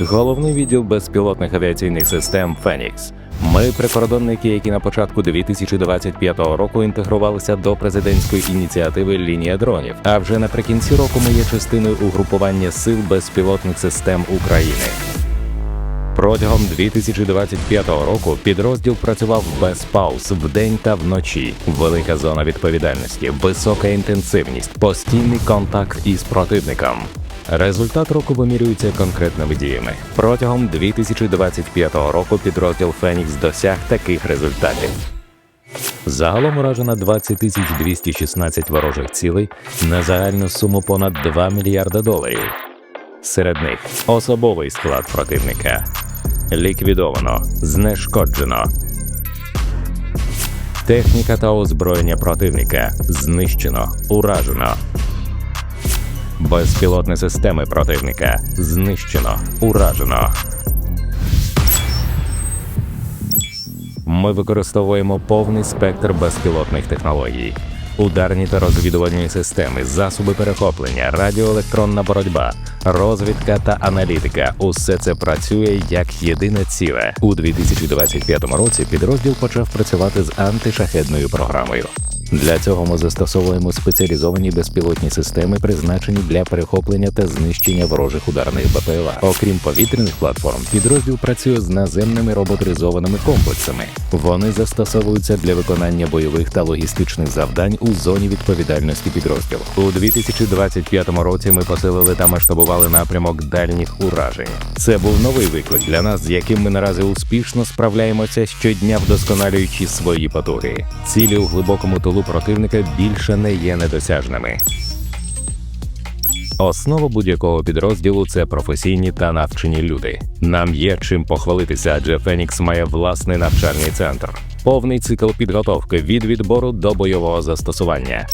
Головний відділ безпілотних авіаційних систем Фенікс. Ми прикордонники, які на початку 2025 року інтегрувалися до президентської ініціативи Лінія дронів. А вже наприкінці року ми є частиною угрупування сил безпілотних систем України. Протягом 2025 року підрозділ працював без пауз вдень та вночі. Велика зона відповідальності, висока інтенсивність, постійний контакт із противником. Результат року вимірюється конкретними діями. Протягом 2025 року підрозділ Фенікс досяг таких результатів. Загалом уражено 20 216 ворожих цілей на загальну суму понад 2 мільярда доларів. Серед них особовий склад противника. Ліквідовано, знешкоджено. Техніка та озброєння противника знищено, уражено. Безпілотні системи противника знищено, уражено. Ми використовуємо повний спектр безпілотних технологій. Ударні та розвідувальні системи, засоби перехоплення, радіоелектронна боротьба, розвідка та аналітика усе це працює як єдине ціле. У 2025 році підрозділ почав працювати з антишахедною програмою. Для цього ми застосовуємо спеціалізовані безпілотні системи, призначені для перехоплення та знищення ворожих ударних БПЛА. Окрім повітряних платформ, підрозділ працює з наземними роботизованими комплексами. Вони застосовуються для виконання бойових та логістичних завдань у зоні відповідальності підрозділу. У 2025 році ми посилили та масштабували напрямок дальніх уражень. Це був новий виклик для нас, з яким ми наразі успішно справляємося щодня, вдосконалюючи свої потуги. Цілі у глибокому тилу противника більше не є недосяжними. Основа будь-якого підрозділу це професійні та навчені люди. Нам є чим похвалитися, адже Фенікс має власний навчальний центр, повний цикл підготовки від відбору до бойового застосування.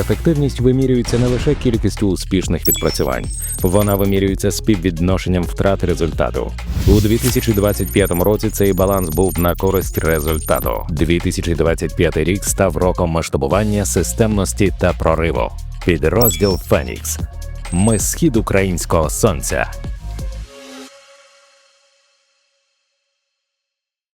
Ефективність вимірюється не лише кількістю успішних відпрацювань, вона вимірюється співвідношенням втрат результату. У 2025 році цей баланс був на користь результату. 2025 рік став роком масштабування, системності та прориву. Підрозділ Фенікс. Ми схід українського сонця.